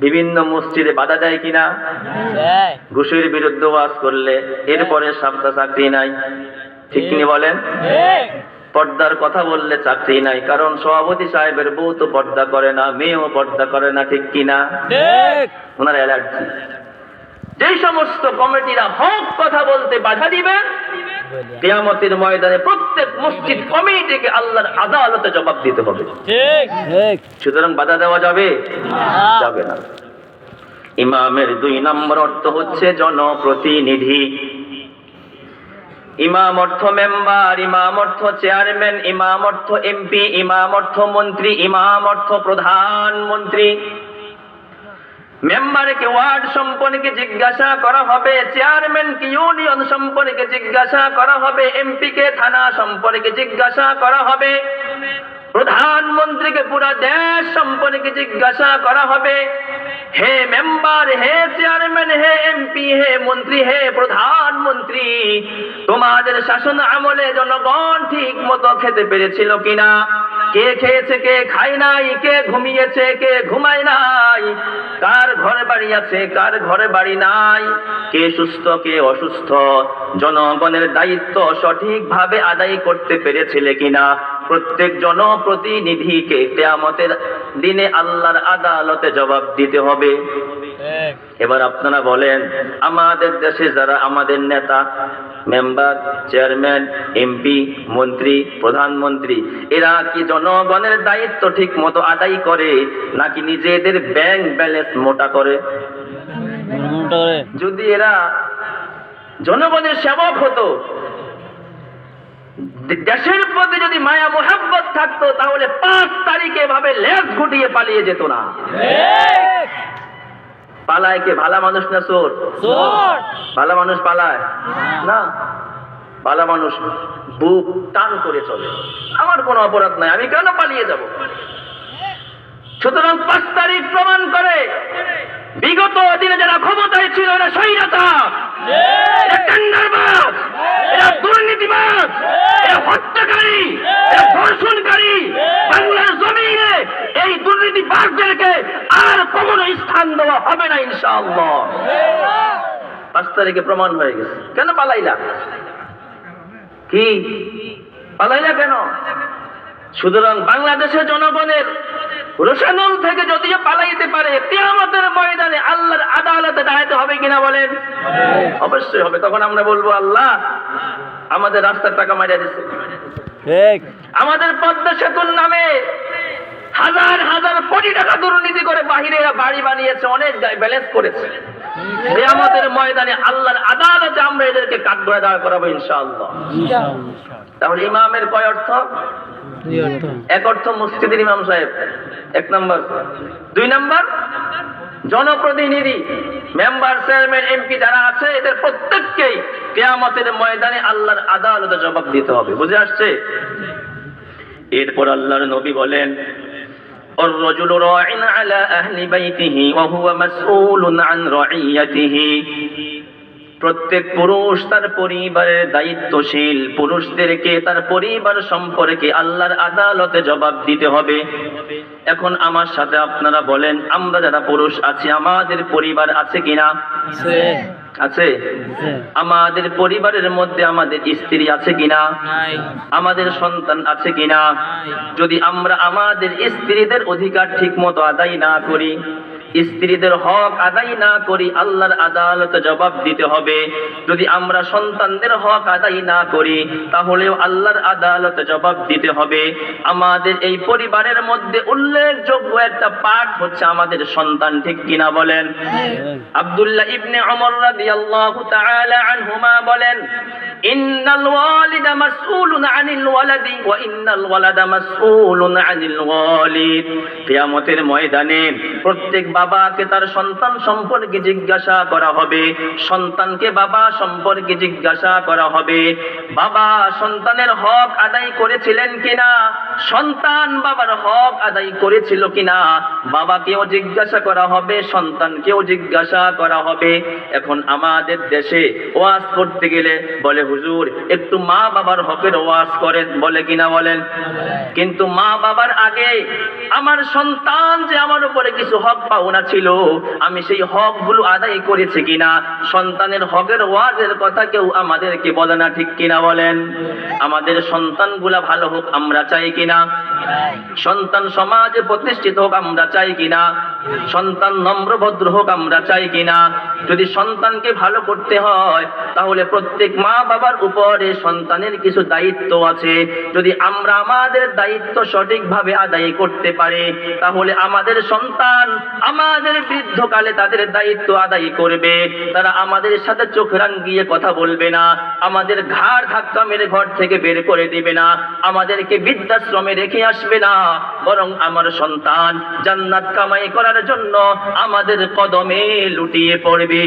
বিভিন্ন মসজিদে বাধা দেয় কিনা? ঘুষের বিরুদ্ধে ওয়াজ করলে এরপরে সাপ্তাহ চাকরি নাই। ঠিক কিনি বলেন? পর্দার কথা বললে চাকরি নাই কারণ সভাপতি সাহেবের বউ তো পর্দা করে না মেয়েও পর্দা করে না ঠিক কিনা? ওনার অ্যালার্জি। যেই সমস্ত কমিটিরা হক কথা বলতে বাধা দিবে কেয়ামতের ময়দানে প্রত্যেক মসজিদ কমিটিকে আল্লাহর আদালতে জবাব দিতে হবে। ঠিক। ঠিক। সুতরাং বাধা দেওয়া যাবে? যাবে না। ইমামের দুই নম্বর অর্থ হচ্ছে জনপ্রতিনিধি। ইমাম অর্থ মেম্বার ইমাম অর্থ চেয়ারম্যান ইমাম অর্থ এমপি ইমাম অর্থ মন্ত্রী ইমাম অর্থ প্রধানমন্ত্রী। মেম্বারকে, ওয়ার্ড সম্পর্কে জিজ্ঞাসা করা হবে চেয়ারম্যানকে ইউনিয়ন সম্পর্কে জিজ্ঞাসা করা হবে, এমপি কে, থানা সম্পর্কে জিজ্ঞাসা করা হবে, প্রধানমন্ত্রীকে পুরো দেশ সম্পর্কে জিজ্ঞাসা করা হবে, হে মেম্বার, হে চেয়ারম্যান, হে এমপি, হে মন্ত্রী, হে প্রধানমন্ত্রী, তোমাদের শাসন আমলে জনগণ ঠিক মতো খেতে পেরেছিল কিনা? কে খেয়েছে, কে খায় নাই, কে ঘুমিয়েছে, কে ঘুমায় নাই, কার ঘরে বাড়ি আছে, কার ঘরে বাড়ি নাই, কে সুস্থ, কে অসুস্থ, জনগণের দায়িত্ব সঠিকভাবে আদায় করতে পেরেছিলে কিনা? প্রত্যেক জনপ্রতিনিধিকে কেয়ামতের দিনে আল্লাহর আদালতে জবাব দিতে হবে। এবার আপনারা বলেন আমাদের দেশে যারা আমাদের নেতা মেম্বার চেয়ারম্যান এমপি মন্ত্রী প্রধানমন্ত্রী এরা কি জনগণের দায়িত্ব ঠিক মতো আদায় করে নাকি নিজেদের ব্যাংক ব্যালেন্স মোটা করে? যদি এরা জনগণের সেবক হতো দেশের প্রতি যদি মায়া মোহাব্বত থাকতো তাহলে পাঁচ তারিখে ভাবে লেজ গুটিয়ে পালিয়ে যেত না। পালায় কে? ভালা মানুষ না চোর? ভালো মানুষ পালায়? না। ভালো মানুষ বুক টান করে চলে। আমার কোনো অপরাধ নাই আমি কেন পালিয়ে যাব? সুতরাং পাঁচ তারিখ প্রমাণ করে বিগত দিনে যারা ক্ষমতায় ছিল এরা স্বৈরাচার। এরা টেন্ডারবাজ এরা দুর্নীতিবাজ এরা হত্যাকারী। স্থান দেওয়া হবে না ইনশাআল্লাহ। পাঁচ তারিখে প্রমাণ হয়ে গেছে। কেন পালাইলা? কি? পালাইলা কেন? সুতরাং বাংলাদেশের জনগণের রোশানুল থেকে যদিও পালাইতে পারে কেয়ামতের ময়দানে আল্লাহর আদালতে দাঁড়াতে হবে কিনা বলেন? অবশ্যই হবে। তখন আমরা বলব আল্লাহ আমাদের রাস্তার টাকা মারিয়া দিচ্ছে আমাদের পদ্মা সেতুর নামে হাজার হাজার কোটি টাকা দুর্নীতি করে বাহিরে বাড়ি বানিয়েছে অনেক ব্যালেন্স করেছে। আমাদের ময়দানে আল্লাহর আদালতে আমরা এদেরকে কাঠগড়ে দাঁড় করাবো ইনশাআল্লাহ। তাহলে ইমামের কয় অর্থ। এক অর্থ মসজিদের ইমাম সাহেব এক নম্বর। দুই নম্বর জনপ্রতিনিধি মেম্বার চেয়ারম্যান এমপি যারা আছে এদের প্রত্যেককেই কেয়ামতের ময়দানে আল্লাহর আদালতে জবাব দিতে হবে। বুঝে আসছে? এরপর আল্লাহর নবী বলেন الرجل راع على أهل بيته وهو مسؤول عن رعيته প্রত্যেক পুরুষ তার পরিবারের দায়িত্বশীল পুরুষদেরকে তার পরিবার সম্পর্কে আল্লাহর আদালতে জবাব দিতে হবে এখন আমার সাথে আপনারা বলেন আমরা যারা পুরুষ আছি আমাদের পরিবার আছে কিনা আছে? আমাদের পরিবারের মধ্যে আমাদের স্ত্রী আছে কিনা? আমাদের সন্তান আছে কিনা? যদি আমরা আমাদের স্ত্রীদের অধিকার ঠিক মতো আদায় না করি স্ত্রীদের হক আদায় না করি আল্লাহর আদালতে জবাব দিতে হবে। যদি আমরা সন্তানদের হক আদায় না করি তাহলেও আল্লাহর আদালতে জবাব দিতে হবে। আমাদের এই পরিবারের মধ্যে উল্লেখযোগ্য একটা পাঠ হচ্ছে আমাদের সন্তান ঠিক কিনা বলেন? আব্দুল্লাহ ইবনে ওমর রাদিয়াল্লাহু তাআলা আনহুমা বলেন ইন্নাল ওয়ালিদা ময়দানে প্রত্যেক বাবাকে তার সন্তান সম্পর্কে জিজ্ঞাসা করা হবে, সন্তানকে বাবা সম্পর্কে জিজ্ঞাসা করা হবে। বাবা, সন্তানের হক আদায় করেছিলেন কিনা? সন্তান বাবার হক আদায় করেছিল কিনা? বাবাকেও জিজ্ঞাসা করা হবে, সন্তানকেও জিজ্ঞাসা করা হবে। এখন আমাদের দেশে ওয়াজ করতে গেলে বলে হুজুর, একটু মা বাবার হকের ওয়াজ করেন, বলে কিনা বলেন? কিন্তু মা বাবার আগে আমার সন্তান যে আমার উপরে কিছু হক পাওনা ছিল, আমি সেই হকগুলো আদায় করেছি কিনা? সন্তানের হকের ওয়াজের কথা কেউ আমাদেরকে বলে না, ঠিক কিনা বলেন? আমাদের সন্তানগুলা ভালো হোক, আমরা চাই কিনা? সন্তান সমাজে প্রতিষ্ঠিত হোক, আমরা চাই কিনা? সন্তান নম্র ভদ্র হোক, আমরা চাই কিনা? যদি সন্তানকে ভালো করতে হয়, তাহলে প্রত্যেক মা বাবার উপরে সন্তানের কিছু দায়িত্ব আছে। যদি আমরা আমাদের দায়িত্ব সঠিকভাবে আদায় করতে পারি, তাহলে আমাদের সন্তান আমাদের বৃদ্ধকালে তাদের দায়িত্ব আদায় করবে। তারা আমাদের সাথে চোখ রাঙ্গিয়ে কথা বলবে না, আমাদের ঘাড় ধাক্কা মেরে ঘর থেকে বের করে দিবে না, আমাদেরকে বৃদ্ধাশ্রমে রেখে আসবে না। বরং আমার সন্তান জান্নাত কামাই করার জন্য আমাদের কদমে লুটিয়ে পড়বে।